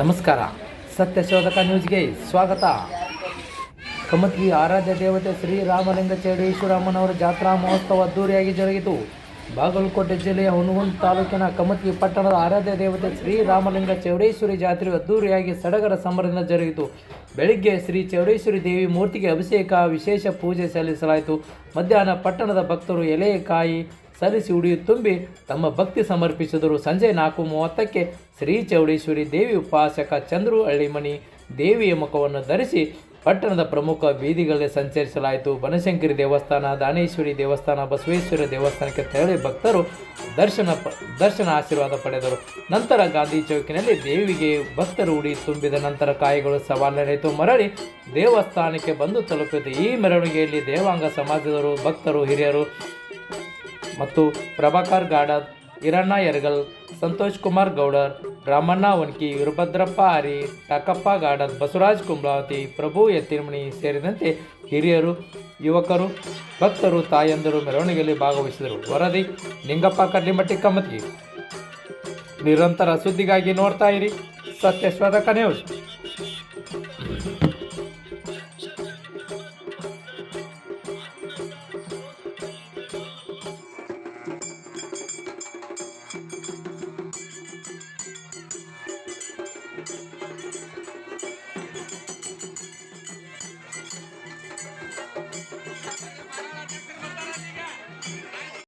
ನಮಸ್ಕಾರ. ಸತ್ಯಶೋಧಕ ನ್ಯೂಸ್ಗೆ ಸ್ವಾಗತ. ಕಮತ್ಗಿ ಆರಾಧ್ಯ ದೇವತೆ ಶ್ರೀ ರಾಮಲಿಂಗ ಚೌಡೇಶ್ವರಮ್ಮನವರ ಜಾತ್ರಾ ಮಹೋತ್ಸವ ಅದ್ದೂರಿಯಾಗಿ ಜರುಗಿತು. ಬಾಗಲಕೋಟೆ ಜಿಲ್ಲೆಯ ಹುನಗುಂದ ತಾಲೂಕಿನ ಕಮತ್ಗಿ ಪಟ್ಟಣದ ಆರಾಧ್ಯ ದೇವತೆ ಶ್ರೀ ರಾಮಲಿಂಗ ಚೌಡೇಶ್ವರಿ ಜಾತ್ರೆಯು ಅದ್ದೂರಿಯಾಗಿ ಸಡಗರ ಸಂಭ್ರಮದಿಂದ ಜರುಗಿತು. ಬೆಳಿಗ್ಗೆ ಶ್ರೀ ಚೌಡೇಶ್ವರಿ ದೇವಿ ಮೂರ್ತಿಗೆ ಅಭಿಷೇಕ, ವಿಶೇಷ ಪೂಜೆ ಸಲ್ಲಿಸಲಾಯಿತು. ಮಧ್ಯಾಹ್ನ ಪಟ್ಟಣದ ಭಕ್ತರು ಎಲೆ ಕಾಯಿ ಸಲ್ಲಿಸಿ ಉಡಿಯು ತುಂಬಿ ತಮ್ಮ ಭಕ್ತಿ ಸಮರ್ಪಿಸಿದರು. ಸಂಜೆ ನಾಲ್ಕು ಮೂವತ್ತಕ್ಕೆ ಶ್ರೀ ಚೌಡೇಶ್ವರಿ ದೇವಿ ಉಪಾಸಕ ಚಂದ್ರು ಹಳ್ಳಿಮಣಿ ದೇವಿಯ ಮುಖವನ್ನು ಧರಿಸಿ ಪಟ್ಟಣದ ಪ್ರಮುಖ ಬೀದಿಗಳಲ್ಲಿ ಸಂಚರಿಸಲಾಯಿತು. ಬನಶಂಕರಿ ದೇವಸ್ಥಾನ, ದಾನೇಶ್ವರಿ ದೇವಸ್ಥಾನ, ಬಸವೇಶ್ವರ ದೇವಸ್ಥಾನಕ್ಕೆ ತೆರಳಿ ಭಕ್ತರು ದರ್ಶನ ಪ, ದರ್ಶನ ಆಶೀರ್ವಾದ ಪಡೆದರು. ನಂತರ ಗಾಂಧಿ ಚೌಕಿನಲ್ಲಿ ದೇವಿಗೆ ಭಕ್ತರು ಉಡಿ ತುಂಬಿದ ನಂತರ ಕಾಯಿಗಳು ಸವಾಲು ನಡೆಯಿತು ಮರಳಿ ದೇವಸ್ಥಾನಕ್ಕೆ ಬಂದು ತಲುಪಿತು. ಈ ಮೆರವಣಿಗೆಯಲ್ಲಿ ದೇವಾಂಗ ಸಮಾಜದವರು, ಭಕ್ತರು, ಹಿರಿಯರು ಮತ್ತು ಪ್ರಭಾಕರ್ ಗಾಡದ್ ಇರಣ್ಣ ಯರ್ಗಲ್, ಸಂತೋಷ್ ಕುಮಾರ್ ಗೌಡರ್, ರಾಮಣ್ಣ ಒನ್ಕಿ, ವೀರಭದ್ರಪ್ಪ ಆರಿ ಟಾಕಪ್ಪ ಗಾಡದ್ ಬಸವರಾಜ್ ಕುಂಬ್ಲಾವತಿ ಪ್ರಭು ಎತ್ತಿನಮಣಿ ಸೇರಿದಂತೆ ಹಿರಿಯರು, ಯುವಕರು, ಭಕ್ತರು, ತಾಯಂದರು ಮೆರವಣಿಗೆಯಲ್ಲಿ ಭಾಗವಹಿಸಿದರು. ವರದಿ, ನಿಂಗಪ್ಪ ಕಡ್ಲಿಮಟ್ಟಿ ಕಮ್ಮತಿ ನಿರಂತರ ಸುದ್ದಿಗಾಗಿ ನೋಡ್ತಾ ಇರಿ. ಸತ್ಯಶ್ವರಕ ನ್ಯೂಸ್.